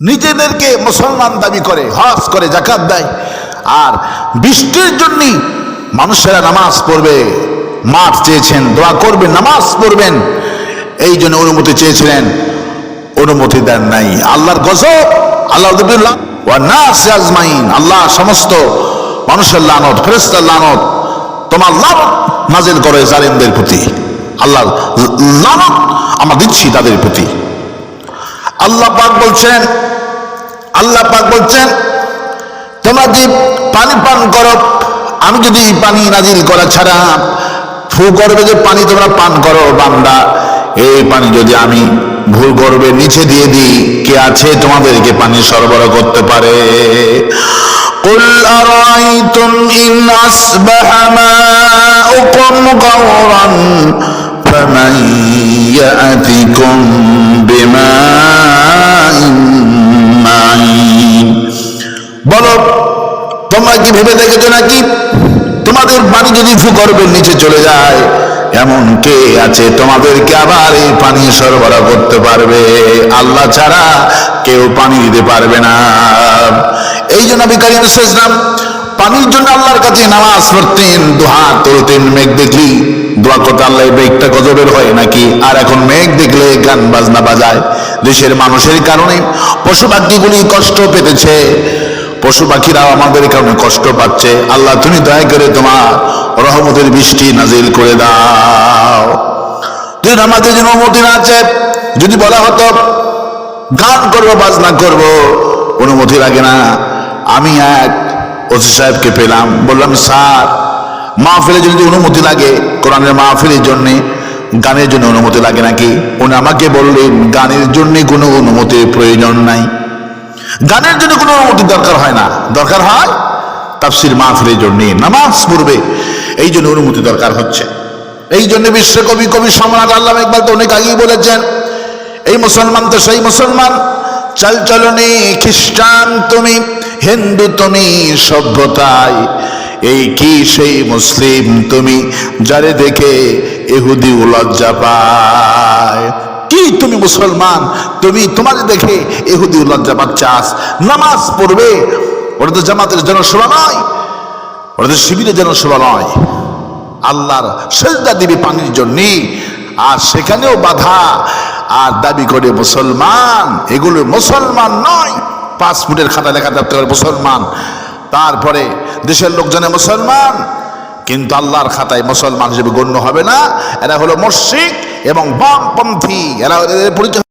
নিজেদেরকে মুসলমান দাবি করে, হজ করে জাকাত দেয়। আর বৃষ্টির জন্য মানুষেরা নামাজ পড়বে। মাঠ চেয়েছেন, দোয়া করবেন, নামাজ পড়বেন। এই জন্য অনুমতি চেয়েছিলেন। অনুমতি দেন নাই। আল্লাহর গজব আল্লাহ আজমাইন, আল্লাহ সমস্ত মানুষের লানত ফেরেস্তার লানত, তোমার লানত নাজিল করে জালিমদের প্রতি। আল্লাহ লানত আমরা দিচ্ছি তাদের প্রতি। আল্লাহ পাক বলছেন আল্লাহ পাক বলছেন তোমরা যদি পানি পান করো আমি যদি পানি নাজিল করা ছাড়া ফু করবে যে পানি তোমরা পান করো বান্দা এই পানি যদি আমি ভুল করবে নিচে দিয়ে দিই কে আছে তোমাদেরকে পানি সরবরাহ করতে পারে قل أرأيتم إن أصبح ماؤكم غورا فمن يأتكم বলো তোমরা কি ভেবে দেখেছ নাকি? তোমাদের পানি যদি ভূগর্ভের নিচে চলে যায়, এমন কে আছে তোমাদেরকে আবার এই পানি সরবরাহ করতে পারবে? আল্লাহ ছাড়া কেউ পানি দিতে পারবে না। এই জন্য আমি কারিম শেষলাম পানির জন্য আল্লাহর কাছে নামাজ পড়তেন দুহাত তুলতেন মেঘ দেখলি, দোয়া করতে আল্লাহ মেঘটা গজবের হয় নাকি? আর এখন মেঘ দেখলে গান বাজনা বাজায়, দেশের মানুষের কারণে পশু পাখিগুলি কষ্ট পেতেছে। পশু পাখিরাও আমাদের কারণে কষ্ট পাচ্ছে। আল্লাহ, তুমি দয়া করে তোমার রহমতের বৃষ্টি নাজিল করে দাও। তুই আমাদের জন্য অনুমতি না আছে যদি বলা হতো, গান করব, বাজনা করব, অনুমতি লাগে না। আমি এক ওসি সাহেবকে পেলাম, বললাম, স্যার মাহফিলের জন্য অনুমতি লাগে, কোরআনের মাহফিলের জন্যে, গানের জন্য অনুমতি লাগে নাকি? উনি আমাকে বললেন, গানের জন্যে কোনো অনুমতির প্রয়োজন নাই। গানের জন্য কোনো অনুমতি দরকার হয় না। দরকার হয় তাফসির মাহফিলের জন্য। নামাজ পড়বে। এই জন্য অনুমতি দরকার হচ্ছে। এই জন্য বিশ্বকবি কবি সম্রাট আল্লাহ একবার তো অনেক আগেই বলেছেন, এই মুসলমান তো সেই মুসলমান। চাল চলনে খ্রিস্টান তুমি, হিন্দু তুমি, সভ্যতায়। এই কি সেই মুসলিম তুমি, যারে দেখে এহুদি লজ্জা পায়? কি তুমি মুসলমান? তুমি তোমার দেখে এহুদি লজ্জা পাচ্ছাস। নামাজ পড়বে ওটা তো জামাতের জনসভা নয় ওটা তো শিবিরের জনসভা নয়। আল্লাহর সেজদা দিবি পানির জন্যে, আর সেখানেও বাধা। আর দাবি করে মুসলমান, এগুলো মুসলমান নয়। পাসপোর্টের খাতা লেখা থাকতে পারে মুসলমান। তারপরে দেশের লোকজনে মুসলমান, কিন্তু আল্লাহর খাতায় মুসলমান হিসেবে গণ্য হবে না। এরা হলো মস্যিক এবং বামপন্থী এরা পরিচয়